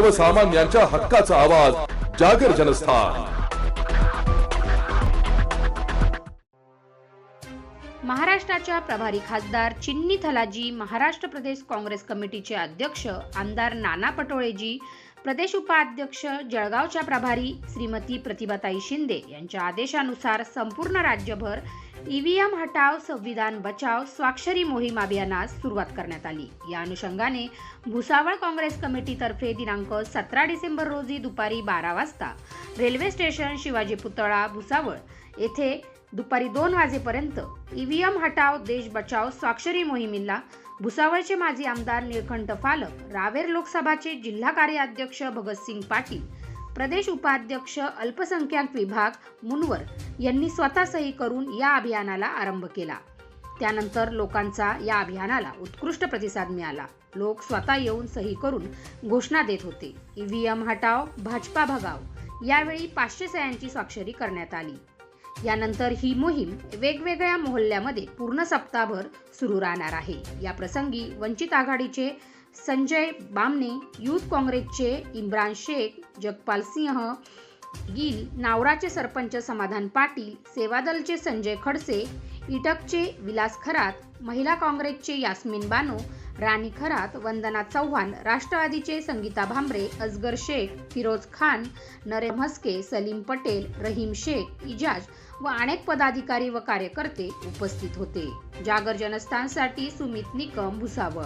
सर्वसामान्यांच्या हक्काचा आवाज जागर जनस्थान. महाराष्ट्राच्या प्रभारी खासदार चिन्नी थलाजी महाराष्ट्र प्रदेश काँग्रेस कमिटीचे अध्यक्ष आमदार नाना पटोळेजी प्रदेश उपाध्यक्ष जळगावच्या प्रभारी श्रीमती प्रतिभाताई शिंदे यांच्या आदेशानुसार संपूर्ण राज्यभर ईव्हीएम हटाव संविधान बचाव स्वाक्षरी मोहीम अभियानास सुरुवात करण्यात आली. या अनुषंगाने भुसावळ काँग्रेस कमिटीतर्फे दिनांक सतरा डिसेंबर रोजी दुपारी बारा वाजता रेल्वे स्टेशन शिवाजी पुतळा भुसावळ येथे दुपारी दोन वाजेपर्यंत ईव्हीएम हटाव देश बचाव स्वाक्षरी मोहिमेला भुसावळचे माजी आमदार निळकंठ फालक रावेर लोकसभाचे जिल्हा कार्याध्यक्ष भगतसिंग पाटील प्रदेश उपाध्यक्ष अल्पसंख्याक विभाग मुनवर यांनी स्वतः सही करून या अभियानाला आरंभ केला. त्यानंतर लोकांचा या अभियानाला उत्कृष्ट प्रतिसाद मिळाला. लोक स्वतः येऊन सही करून घोषणा देत होते. ईव्हीएम हटाव भाजपा भगाव यावेळी पाचशे सह्यांची स्वाक्षरी करण्यात आली. यानंतर ही मोहीम वेगवेगळ्या मोहल्ल्यामध्ये पूर्ण सप्ताहभर सुरू राहणार आहे. या प्रसंगी वंचित आघाडीचे संजय बामणे युथ काँग्रेसचे इम्रान शेख जगपाल सिंह गिल नावराचे सरपंच समाधान पाटील सेवादलचे संजय खडसे इटकचे विलास खरात महिला काँग्रेसचे यास्मिन बानो राणी खरात वंदना चव्हाण राष्ट्रवादीचे संगीता भांबरे अजगर शेख फिरोज खान नरेम म्हस्के सलीम पटेल रहीम शेख इजाज व अनेक पदाधिकारी व कार्यकर्ते उपस्थित होते. जागर जनस्थानसाठी सुमित निकम भुसावळ.